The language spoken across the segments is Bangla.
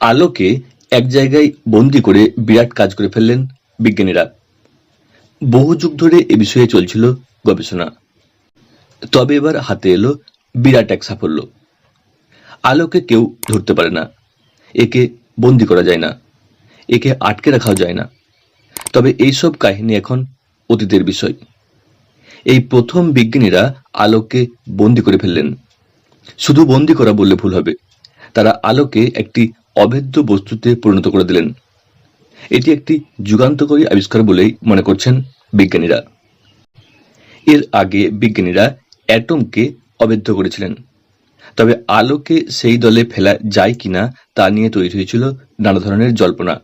আলোকে এক জায়গায় বন্দি করে বিরাট কাজ করে ফেললেন বিজ্ঞানীরা। বহু যুগ ধরে এ বিষয়ে চলছিল গবেষণা। তবে এবার হাতে এলো বিরাট এক সাফল্য। আলোকে কেউ ধরতে পারে না। একে বন্দি করা যায় না। একে আটকে রাখাও যায় না। তবে এইসব কাহিনী এখন অতীতের বিষয়। এই প্রথম বিজ্ঞানীরা আলোকে বন্দি করে ফেললেন। শুধু বন্দি করা বললে ভুল হবে। তারা আলোকে একটি অভেদ্য বস্তুতে পরিণত করে দিলেন। এটি একটি যুগান্তকারী আবিষ্কার বলেই মনে করছেন বিজ্ঞানীরা। এর আগে বিজ্ঞানীরা অ্যাটমকে অবেদ্য করেছিলেন। তবে আলোকে সেই দলে ফেলা যায় কিনা তা নিয়ে তৈরি হয়েছিল নানা ধরনের জল্পনা।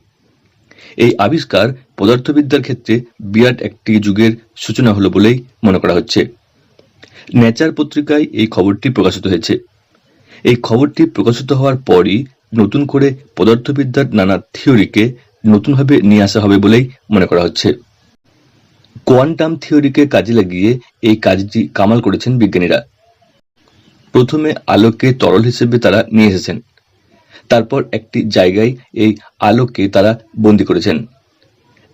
এই আবিষ্কার পদার্থবিদ্যার ক্ষেত্রে বিরাট একটি যুগের সূচনা হলো বলেই মনে করা হচ্ছে। নেচার পত্রিকায় এই খবরটি প্রকাশিত হয়েছে। এই খবরটি প্রকাশিত হওয়ার পরই নতুন করে পদার্থবিদ্যার নানা থিওরিকে নতুনভাবে নিয়ে আসা হবে বলেই মনে করা হচ্ছে। কোয়ান্টাম থিওরিকে কাজে লাগিয়ে এই কাজটি কামাল করেছেন বিজ্ঞানীরা। প্রথমে আলোকে তরল হিসেবে তারা নিয়ে এসেছেন। তারপর একটি জায়গায় এই আলোকে তারা বন্দি করেছেন।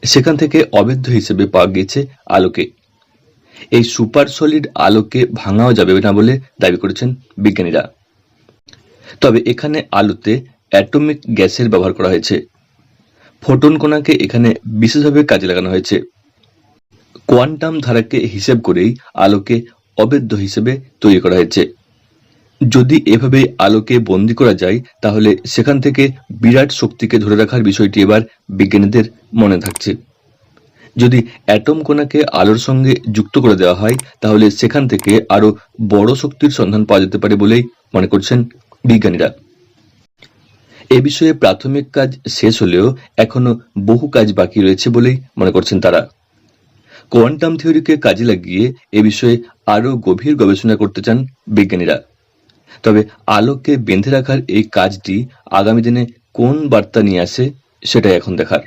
সেখান থেকে অবৈধ হিসেবে পাওয়া গিয়েছে আলোকে। এই সুপার সলিড আলোকে ভাঙাও যাবে না বলে দাবি করেছেন বিজ্ঞানীরা। তবে এখানে আলোতে অ্যাটমিক গ্যাসের ব্যবহার করা হয়েছে। ফোটন কণাকে এখানে বিশেষভাবে কাজে লাগানো হয়েছে। কোয়ান্টাম ধারাকে হিসেব করেই আলোকে অবৈধ হিসেবে তৈরি করা হয়েছে। যদি এভাবে আলোকে বন্দি করা যায়, তাহলে সেখান থেকে বিরাট শক্তিকে ধরে রাখার বিষয়টি এবার বিজ্ঞানীদের মনে থাকছে। যদি অ্যাটম কণাকে আলোর সঙ্গে যুক্ত করে দেওয়া হয়, তাহলে সেখান থেকে আরও বড় শক্তির সন্ধান পাওয়া যেতে পারে বলেই মনে করছেন বিজ্ঞানীরা। এ বিষয়ে প্রাথমিক কাজ শেষ হলেও এখনও বহু কাজ বাকি রয়েছে বলেই মনে করছেন তারা। কোয়ান্টাম থিওরিকে কাজে লাগিয়ে এ বিষয়ে আরও গভীর গবেষণা করতে চান বিজ্ঞানীরা। তবে আলোককে বেঁধে রাখার এই কাজটি আগামী দিনে কোন বার্তা নিয়ে আসে সেটাই এখন দেখার।